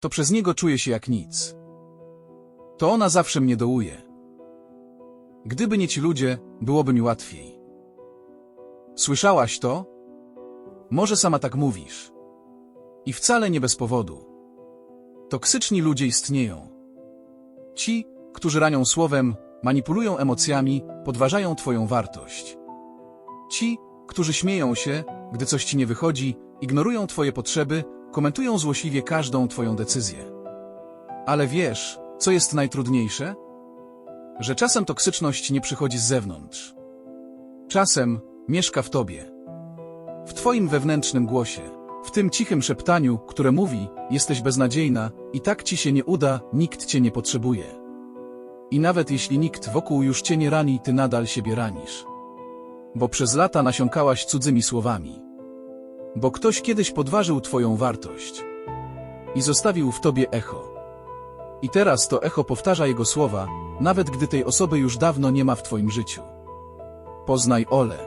to przez niego czuję się jak nic. To ona zawsze mnie dołuje. Gdyby nie ci ludzie, byłoby mi łatwiej. Słyszałaś to? Może sama tak mówisz. I wcale nie bez powodu. Toksyczni ludzie istnieją. Ci, którzy ranią słowem, manipulują emocjami, podważają twoją wartość. Ci, którzy śmieją się, gdy coś ci nie wychodzi, ignorują twoje potrzeby, komentują złośliwie każdą twoją decyzję. Ale wiesz, co jest najtrudniejsze? Że czasem toksyczność nie przychodzi z zewnątrz. Czasem mieszka w tobie. W twoim wewnętrznym głosie, w tym cichym szeptaniu, które mówi, jesteś beznadziejna i tak ci się nie uda, nikt cię nie potrzebuje. I nawet jeśli nikt wokół już cię nie rani, ty nadal siebie ranisz. Bo przez lata nasiąkałaś cudzymi słowami. Bo ktoś kiedyś podważył twoją wartość. I zostawił w tobie echo. I teraz to echo powtarza jego słowa, nawet gdy tej osoby już dawno nie ma w twoim życiu. Poznaj Ole.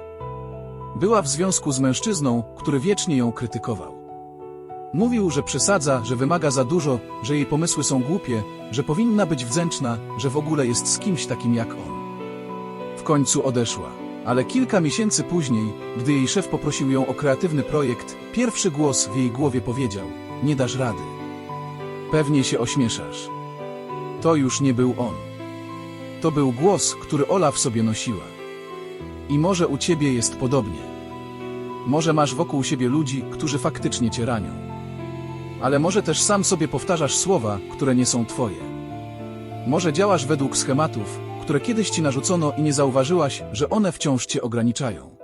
Była w związku z mężczyzną, który wiecznie ją krytykował. Mówił, że przesadza, że wymaga za dużo, że jej pomysły są głupie, że powinna być wdzięczna, że w ogóle jest z kimś takim jak on. W końcu odeszła, ale kilka miesięcy później, gdy jej szef poprosił ją o kreatywny projekt, pierwszy głos w jej głowie powiedział: Nie dasz rady. Pewnie się ośmieszasz. To już nie był on. To był głos, który Ola w sobie nosiła. I może u ciebie jest podobnie. Może masz wokół siebie ludzi, którzy faktycznie cię ranią. Ale może też sam sobie powtarzasz słowa, które nie są twoje. Może działasz według schematów, które kiedyś ci narzucono i nie zauważyłaś, że one wciąż cię ograniczają.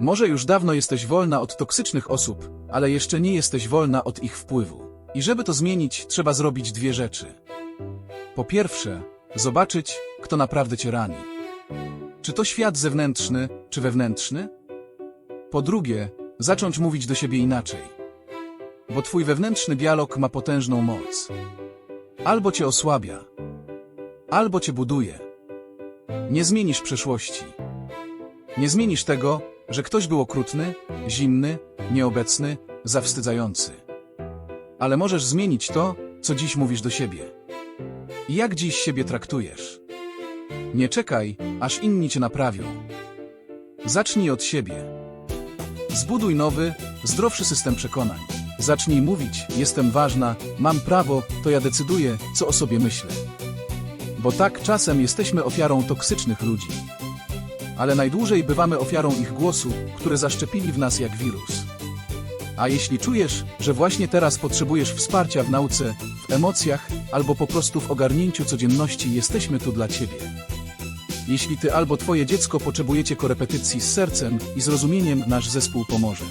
Może już dawno jesteś wolna od toksycznych osób, ale jeszcze nie jesteś wolna od ich wpływu. I żeby to zmienić, trzeba zrobić dwie rzeczy. Po pierwsze, zobaczyć, kto naprawdę cię rani. Czy to świat zewnętrzny, czy wewnętrzny? Po drugie, zacząć mówić do siebie inaczej. Bo twój wewnętrzny dialog ma potężną moc. Albo cię osłabia, albo cię buduje. Nie zmienisz przeszłości. Nie zmienisz tego, że ktoś był okrutny, zimny, nieobecny, zawstydzający. Ale możesz zmienić to, co dziś mówisz do siebie. Jak dziś siebie traktujesz. Nie czekaj, aż inni cię naprawią. Zacznij od siebie. Zbuduj nowy, zdrowszy system przekonań. Zacznij mówić, jestem ważna, mam prawo, to ja decyduję, co o sobie myślę. Bo tak czasem jesteśmy ofiarą toksycznych ludzi. Ale najdłużej bywamy ofiarą ich głosu, które zaszczepili w nas jak wirus. A jeśli czujesz, że właśnie teraz potrzebujesz wsparcia w nauce, w emocjach, albo po prostu w ogarnięciu codzienności, jesteśmy tu dla Ciebie. Jeśli Ty albo Twoje dziecko potrzebujecie korepetycji z sercem i zrozumieniem, nasz zespół pomoże.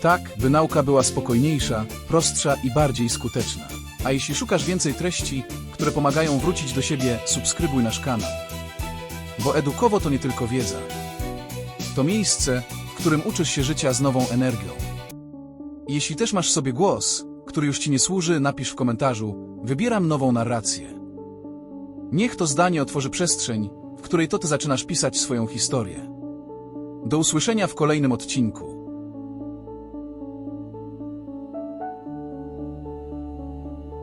Tak, by nauka była spokojniejsza, prostsza i bardziej skuteczna. A jeśli szukasz więcej treści, które pomagają wrócić do siebie, subskrybuj nasz kanał. Bo edukowo to nie tylko wiedza. To miejsce, w którym uczysz się życia z nową energią. Jeśli też masz sobie głos, który już ci nie służy, napisz w komentarzu: Wybieram nową narrację. Niech to zdanie otworzy przestrzeń, w której to ty zaczynasz pisać swoją historię. Do usłyszenia w kolejnym odcinku.